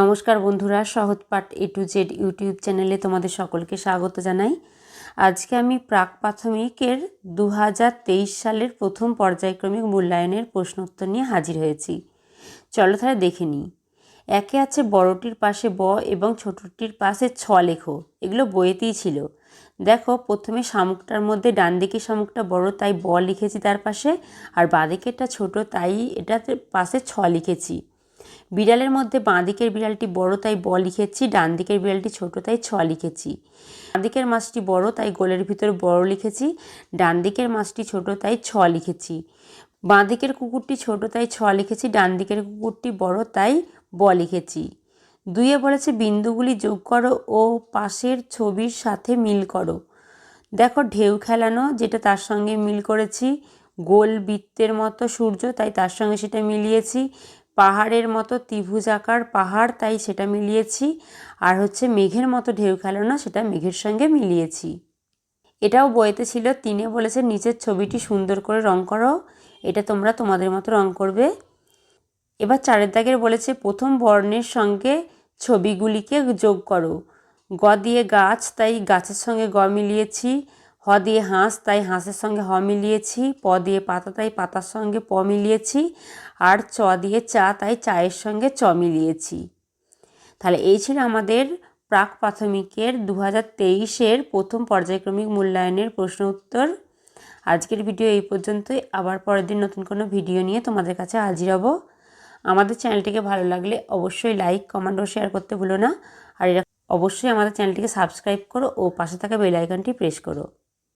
নমস্কার বন্ধুরা, সহজ পাঠ এ টু জেড ইউটিউব চ্যানেলে তোমাদের সকলকে স্বাগত জানাই। আজকে আমি প্রাক প্রাথমিকের দু হাজার তেইশ সালের প্রথম পর্যায়ক্রমিক মূল্যায়নের প্রশ্নোত্তর নিয়ে হাজির হয়েছি। চলো তাহলে দেখে নিই। একে আছে বড়টির পাশে ব এবং ছোটটির পাশে ছ লেখো। এগুলো বইয়েতেই ছিল। দেখো, প্রথমে শামুকটার মধ্যে ডান দিকের শামুকটা বড়, তাই ব লিখেছি তার পাশে, আর বাঁদিকেরটা ছোট, তাই এটাতে পাশে ছ লিখেছি। বিড়ালের মধ্যে বাঁ দিকের বিড়ালটি বড়, তাই ব লিখেছি। ডান দিকের বিড়ালটি ছোট, তাই ছ লিখেছি। বাঁ দিকের মাছটি বড়, তাই গোলের ভিতরে বড় লিখেছি। ডান দিকের মাছটি ছোট, তাই ছ লিখেছি। বাঁ দিকের কুকুরটি ছোট, তাই ছ লিখেছি। ডান দিকের কুকুরটি বড়, তাই ব লিখেছি। দুইয়ে বলেছে, বিন্দুগুলি যোগ করো ও পাশের ছবির সাথে মিল করো। দেখো, ঢেউ খেলানো, যেটা তার সঙ্গে মিল করেছি। গোল বৃত্তের মতো সূর্য, তাই তার সঙ্গে সেটা মিলিয়েছি। পাহাড়ের মতো ত্রিভুজ আকার পাহাড়, তাই সেটা মিলিয়েছি। আর হচ্ছে মেঘের মতো ঢেউ খেলানো, সেটা মেঘের সঙ্গে মিলিয়েছি। এটাও বইতে ছিল, তিনে বলেছে, নিচের ছবিটি সুন্দর করে রং করো এটা তোমরা তোমাদের মতো রং করবে। এবার চারের দাগের বলেছে, প্রথম বর্ণের সঙ্গে ছবিগুলিকে যোগ করো। গ দিয়ে গাছ, তাই গাছের সঙ্গে গ মিলিয়েছি। হ দিয়ে হাঁস, তাই হাঁসের সঙ্গে হ মিলিয়েছি, প দিয়ে পাতা, তাই পাতার সঙ্গে প মিলিয়েছি, আর চ দিয়ে চা, তাই চায়ের সঙ্গে চ মিলিয়েছি। তাহলে এই ছিল আমাদের প্রাক প্রাথমিকের দু হাজার তেইশের প্রথম পর্যায়ক্রমিক মূল্যায়নের প্রশ্ন উত্তর। আজকের ভিডিও এই পর্যন্তই। আবার পরের দিন নতুন কোনো ভিডিও নিয়ে তোমাদের কাছে হাজির হব। আমাদের চ্যানেলটিকে ভালো লাগলে অবশ্যই লাইক, কমেন্ট ও শেয়ার করতে ভুলো না। আর অবশ্যই আমাদের চ্যানেলটিকে সাবস্ক্রাইব করো ও পাশে থাকা বেল আইকনটি প্রেস করো।